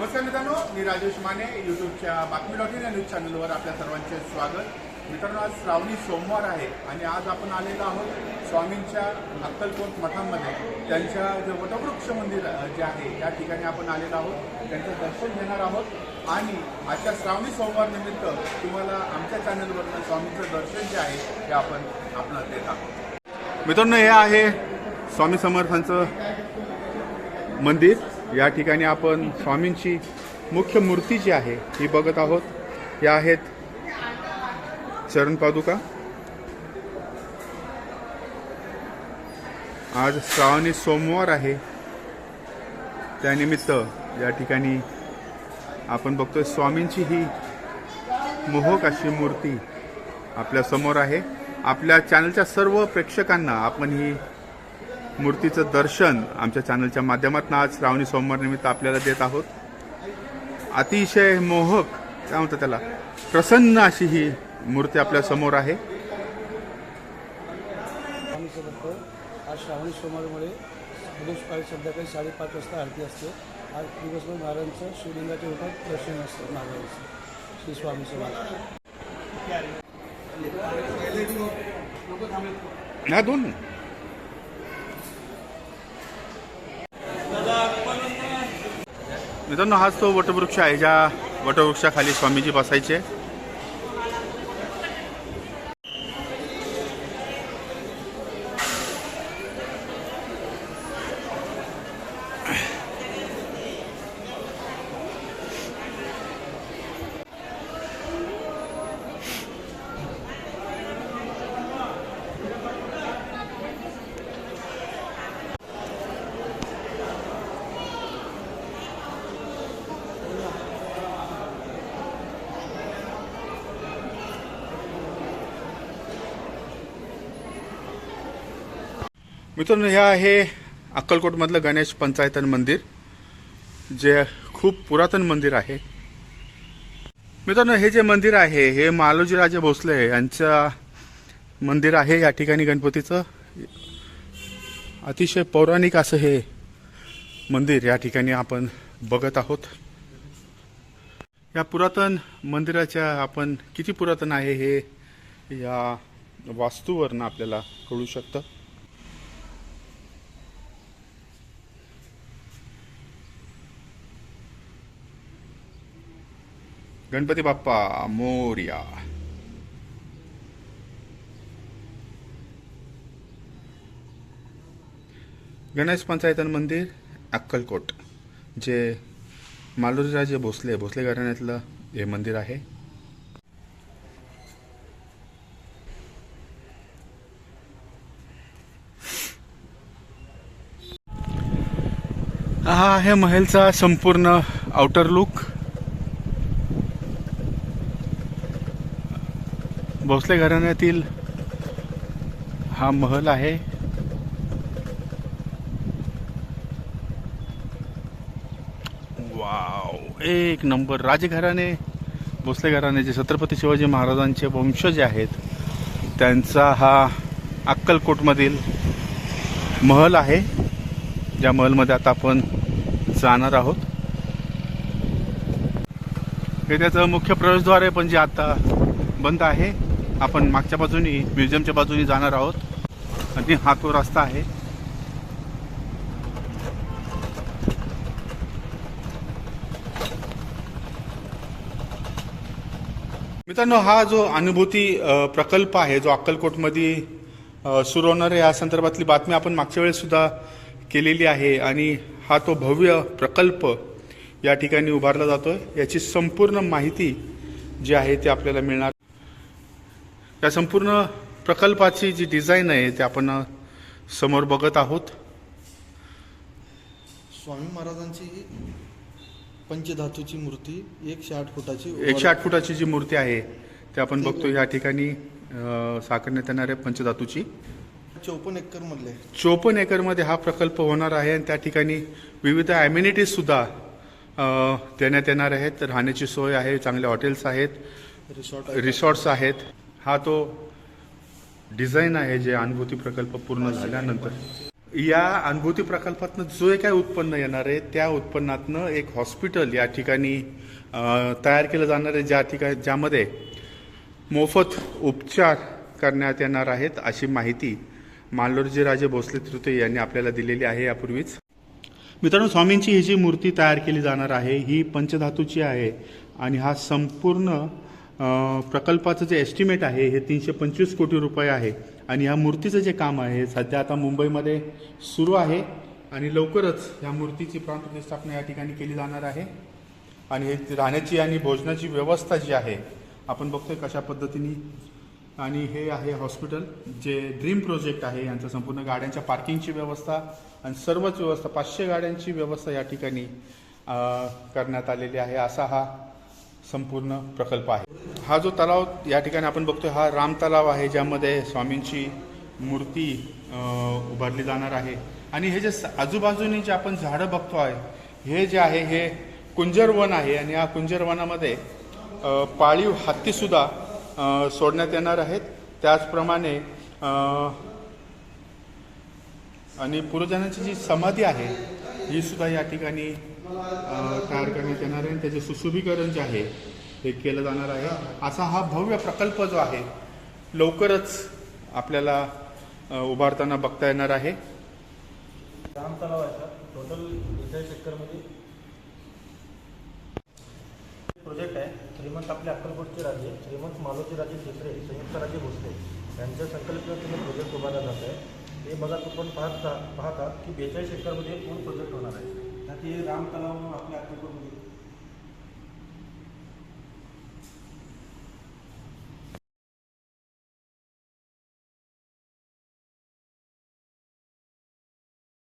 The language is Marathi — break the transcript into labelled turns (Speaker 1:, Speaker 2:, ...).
Speaker 1: नमस्कार मित्रांनो मी राजेश माने यूट्यूबच्या बातमी डॉट इन या न्यूज चॅनलवर आपल्या सर्वांचे स्वागत. मित्रांनो आज श्रावणी सोमवार आहे आणि आज आपण आलेलो आहोत स्वामींच्या अक्कलकोट मठामध्ये. त्यांच्या जे वटवृक्ष मंदिर जे आहे त्या ठिकाणी आपण आलेलो आहोत. त्यांचं दर्शन घेणार आहोत. आणि आजच्या श्रावणी सोमवार निमित्त तुम्हाला आमच्या चॅनलवरनं स्वामींचं दर्शन जे आहे ते आपण आपल्याला देत आहोत. मित्रांनो हे आहे स्वामी समर्थांचं मंदिर. या ठिकाणी आपण स्वामींची मुख्य मूर्ती जी आहे ही बघत आहोत. या आहेत चरण पादुका. आज श्रावणी सोमवार आहे. त्यानिमित्त या ठिकाणी आपण बघतोय स्वामींची ही मोहक अशी मूर्ती आपल्यासमोर आहे. आपल्या चॅनलच्या सर्व प्रेक्षकांना आपण ही मूर्तीचं दर्शन आमच्या चॅनलच्या माध्यमातून आज श्रावणी सोमवार निमित्त आपल्याला देत आहोत. अतिशय मोहक काय म्हणतात त्याला? प्रसन्न अशी ही मूर्ती आपल्यासमोर आहे.
Speaker 2: आज श्रावणी सोमवारमुळे सकाळी संध्याकाळी साडेपाच वाजता आरती असते. आज दिवसभर महाराजांचं शिवलिंगाच्या रूपात दर्शन असतं महाराजांचं श्री स्वामी
Speaker 1: ह्या दोन. मित्रांनो हाच तो वटवृक्ष आहे ज्या वटवृक्षाखाली स्वामीजी बसायचे. मित्रांनो हे आहे अक्कलकोटमधलं गणेश पंचायतन मंदिर जे खूप पुरातन मंदिर आहे. मित्रांनो हे जे मंदिर आहे हे मालोजीराजे भोसले यांचं मंदिर आहे या ठिकाणी गणपतीचं. अतिशय पौराणिक असं हे मंदिर या ठिकाणी आपण बघत आहोत. या पुरातन मंदिराच्या आपण किती पुरातन आहे हे या वास्तूवरनं आपल्याला कळू शकतं. गणपती बाप्पा मोर्या. गणेश पंचायतन मंदिर अक्कलकोट जे मालोजीराजे भोसले भोसले घराण्यातलं हे मंदिर आहे. हा आहे महलचा संपूर्ण आउटर लुक भोसले घराण्यातील हा महल आहे. वाव एक नंबर. राजघराणे भोसले घराणे जे छत्रपती शिवाजी महाराजांचे वंशज आहेत त्यांचा हा अक्कलकोटमधील महल आहे ज्या महलमध्ये आता आपण जाणार आहोत. हे त्याचं मुख्य प्रवेशद्वार आहे पण जे आता बंद आहे. आपण मागच्या बाजूनी म्युझियमच्या बाजूनी जाणार आहोत. आणि हा तो रस्ता आहे. मित्रांनो हा जो अनुभूती प्रकल्प आहे जो अक्कलकोटमध्ये सुरू होणार आहे या संदर्भातली बातमी आपण मागच्या वेळेसुद्धा केलेली आहे. आणि हा तो भव्य प्रकल्प या ठिकाणी उभारला जातो याची संपूर्ण माहिती जी आहे ती आपल्याला मिळणार. या संपूर्ण प्रकल्पाची जी डिझाईन आहे ते आपण समोर बघत आहोत.
Speaker 3: स्वामी महाराजांची पंचधातूची मूर्ती एकशे आठ फुटाची
Speaker 1: एकशे आठ फुटाची जी मूर्ती आहे ते आपण बघतो या ठिकाणी साकारण्यात येणार आहे पंचधातूची.
Speaker 3: चौपन्न एकर मधले.
Speaker 1: चोपन्न एकरमध्ये हा प्रकल्प होणार आहे आणि त्या ठिकाणी विविध ॲम्युनिटीज सुद्धा देण्यात येणार आहेत. राहण्याची सोय आहे चांगले हॉटेल्स आहेत.
Speaker 3: रिसॉर्ट
Speaker 1: रिसॉर्ट्स आहेत. हा तो डिझाईन आहे जे अनुभूती प्रकल्प पूर्ण झाल्यानंतर. या अनुभूती प्रकल्पातनं जो काय उत्पन्न येणार आहे त्या उत्पन्नातनं एक हॉस्पिटल या ठिकाणी तयार केलं जाणार आहे ज्या ठिकाणी ज्यामध्ये मोफत उपचार करण्यात येणार आहेत अशी माहिती मालोरजी राजे भोसले तृतीय यांनी आपल्याला दिलेली आहे यापूर्वीच. मित्रांनो स्वामींची ही जी मूर्ती तयार केली जाणार आहे ही पंचधातूची आहे आणि हा संपूर्ण प्रकल्पाचं जे एस्टिमेट आहे हे तीनशे पंचवीस कोटी रुपये आहे. आणि ह्या मूर्तीचं जे काम आहे सध्या आता मुंबईमध्ये सुरू आहे. आणि लवकरच या मूर्तीची प्राणप्रतिष्ठापना या ठिकाणी केली जाणार आहे. आणि हे राहण्याची आणि भोजनाची व्यवस्था जी आहे आपण बघतोय कशा पद्धतीने. आणि हे आहे हॉस्पिटल जे ड्रीम प्रोजेक्ट आहे यांचं संपूर्ण गाड्यांच्या पार्किंगची व्यवस्था आणि सर्वच व्यवस्था पाचशे गाड्यांची व्यवस्था या ठिकाणी करण्यात आलेली आहे. असा हा संपूर्ण प्रकल्प आहे. हा जो तलाव या ठिकाणी आपण बघतोय हा राम तलाव आहे ज्यामध्ये स्वामींची मूर्ती उभारली जाणार आहे. आणि हे जे आजूबाजूने जे आपण झाडं बघतो आहे हे जे आहे हे कुंजर वन आहे. आणि या कुंजर वनामध्ये पाळीव हत्तीसुद्धा सोडण्यात येणार आहेत. त्याचप्रमाणे आणि पूर्वजांची जी समाधी आहे ही सुद्धा या ठिकाणी तयार करण्यात येणार आहे. आणि त्याचे सुशोभीकरण जे आहे हे केलं जाणार आहे. असा हा भव्य प्रकल्प जो आहे लवकरच आपल्याला उभारताना बघता येणार आहे.
Speaker 4: राम तलाव आहे सर. टोटल बेचाळीस एकरमध्ये प्रोजेक्ट आहे. श्रीमंत आपले अक्कलकोटचे राजे श्रीमंत मालोजी राजे तिसरे संयुक्त राज्य भोसले यांच्या संकल्पनेतून प्रोजेक्ट उभारला जात आहे. हे बघा आपण पाहता पाहतात की बेचाळीस एकरमध्ये पूर्ण प्रोजेक्ट होणार आहे. त्यात हे राम तलाव आपल्या अक्कलकोटमध्ये